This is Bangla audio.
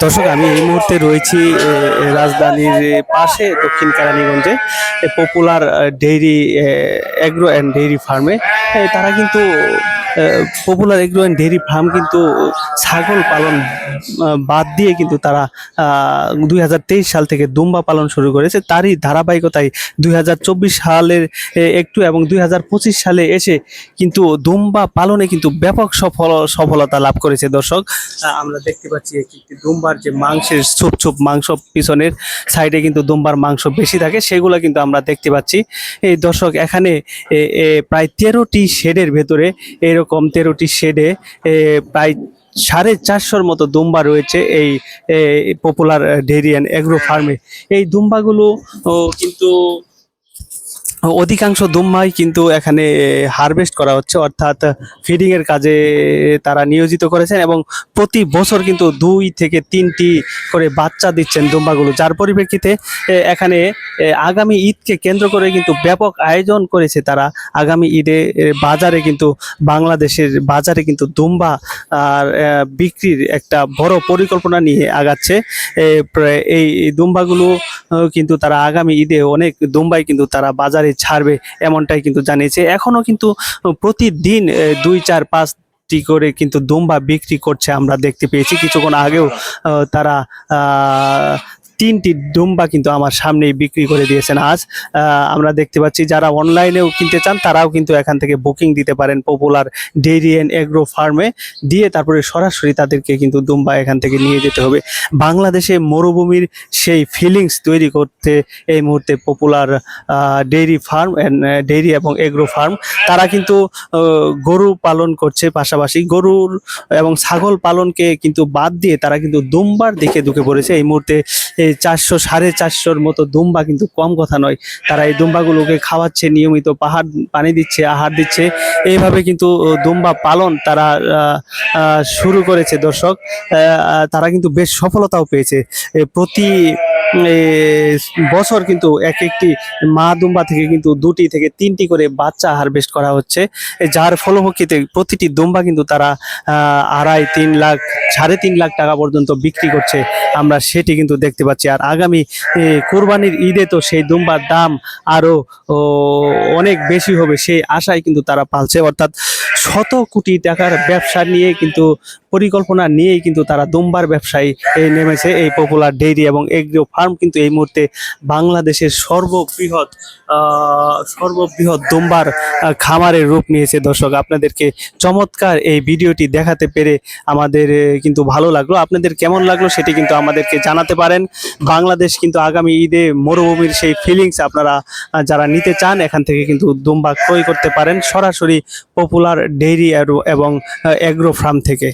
দর্শক, আমি এই মুহূর্তে রয়েছি রাজধানীর পাশে দক্ষিণ কেরানীগঞ্জে popular dairy agro and dairy ফার্মে তারা কিন্তু popular agro and dairy farm কিন্তু ছাগল পালন বাদ দিয়ে কিন্তু তারা দুই হাজার তেইশ সাল থেকে দুম্বা পালন শুরু করেছে। তারই ধারাবাহিকতায় দুই হাজার চব্বিশ সালের একটু এবং দুই হাজার পঁচিশ সালে এসে কিন্তু দুম্বা পালনে কিন্তু ব্যাপক সফল, সফলতা লাভ করেছে দর্শক। আমরা দেখতে পাচ্ছি দুম্বার যে মাংসের ছোপ ছোপ মাংস পিছনের সাইডে কিন্তু দুম্বার মাংস বেশি থাকে, সেগুলো কিন্তু আমরা দেখতে পাচ্ছি। এই দর্শক, এখানে প্রায় তেরোটি শেডের ভেতরে এরকম তেরোটি শেডে প্রায় সাড়ে চারশোর মতো দুম্বা রয়েছে এই পপুলার ডেরিয়ান এগ্রো ফার্মে এই দুম্বাগুলো কিন্তু অধিকাংশ দুম্বাই কিন্তু এখানে হারভেস্ট করা হচ্ছে, অর্থাৎ ফিডিং এর কাজে তারা নিয়োজিত করেছেন এবং প্রতি বছর কিন্তু দুই থেকে তিনটি করে বাচ্চা দিচ্ছেন দুম্বাগুলো যার পরিপ্রেক্ষিতে এখানে আগামী ঈদকে কেন্দ্র করে কিন্তু ব্যাপক আয়োজন করেছে তারা। আগামী ঈদে বাজারে কিন্তু বাংলাদেশের বাজারে কিন্তু দুম্বা আর বিক্রির একটা বড় পরিকল্পনা নিয়ে আগাচ্ছে। এই দুম্বাগুলো কিন্তু তারা আগামী ঈদে অনেক দুম্বাই কিন্তু তারা বাজারে ছাড়বে এমনটাই কিন্তু জানিয়েছে। এখনও কিন্তু প্রতিদিন দুই, চার পাঁচ করে কিন্তু দুম্বা বিক্রি করছে আমরা দেখতে পেয়েছি। কিছুক্ষণ আগেও তারা তিনটি দুম্বা কিন্তু আমার সামনেই বিক্রি করে দিয়েছেন আজ। আমরা দেখতে পাচ্ছি যারা অনলাইনেও কিনতে চান, তারাও কিন্তু এখান থেকে বুকিং দিতে পারেন পপুলার ডেইরি অ্যান্ড এগ্রো ফার্মে। দিয়ে তারপরে সরাসরি তাদেরকে কিন্তু দুম্বা এখান থেকে নিয়ে যেতে হবে। বাংলাদেশে মরুভূমির সেই ফিলিংস তৈরি করতে এই মুহূর্তে popular dairy farm and dairy এবং এগ্রো ফার্ম। তারা কিন্তু গরু পালন করছে পাশাপাশি। গরুর এবং ছাগল পালনকে কিন্তু বাদ দিয়ে তারা কিন্তু দুম্বার দিকে ঢুকে পড়েছে। এই মুহূর্তে চারশো, সাড়ে চারশোর মতো দুম্বা কিন্তু কম কথা নয়। তারা এই দুম্বাগুলোকে খাওয়াচ্ছে, নিয়মিত পাহাড় পানি দিচ্ছে, আহার দিচ্ছে। এইভাবে কিন্তু দুম্বা পালন তারা শুরু করেছে দর্শক। তারা কিন্তু বেশ সফলতাও পেয়েছে। প্রতি বছর কিন্তু এক একটি মা দুম্বা থেকে কিন্তু দুটি থেকে তিনটি করে বাচ্চা হারভেস্ট করা হচ্ছে। যার ফলভক্ষিতে প্রতিটি দুম্বা কিন্তু তারা আড়াই তিন লাখ, সাড়ে তিন লাখ টাকা পর্যন্ত বিক্রি করছে। আমরা সেটি কিন্তু দেখতে পাচ্ছি। আর আগামী কোরবানির ঈদে তো সেই দুম্বার দাম আরও অনেক বেশি হবে সেই আশায় কিন্তু তারা পালছে। অর্থাৎ শত কোটি টাকার ব্যবসা নিয়ে কিন্তু পরিকল্পনা নিয়েই কিন্তু তারা দুম্বার ব্যবসায়ী এই নেমেছে এই পপুলার ডেইরি এবং এগ্রো ফার্ম কিন্তু এই মুহূর্তে বাংলাদেশের সর্ববৃহৎ সর্ববৃহৎ দুম্বার খামারের রূপ নিয়েছে দর্শক। আপনাদেরকে চমৎকার এই ভিডিওটি দেখাতে পেরে আমাদের কিন্তু ভালো লাগল। আপনাদের কেমন লাগল সেটি কিন্তু আমাদেরকে জানাতে পারেন। বাংলাদেশ কিন্তু আগামী ঈদে মরুভূমির সেই ফিলিংস আপনারা যারা নিতে চান, এখান থেকে কিন্তু দুম্বা ক্রয় করতে পারেন সরাসরি পপুলার ডেইরি এবং এগ্রো ফার্ম থেকে।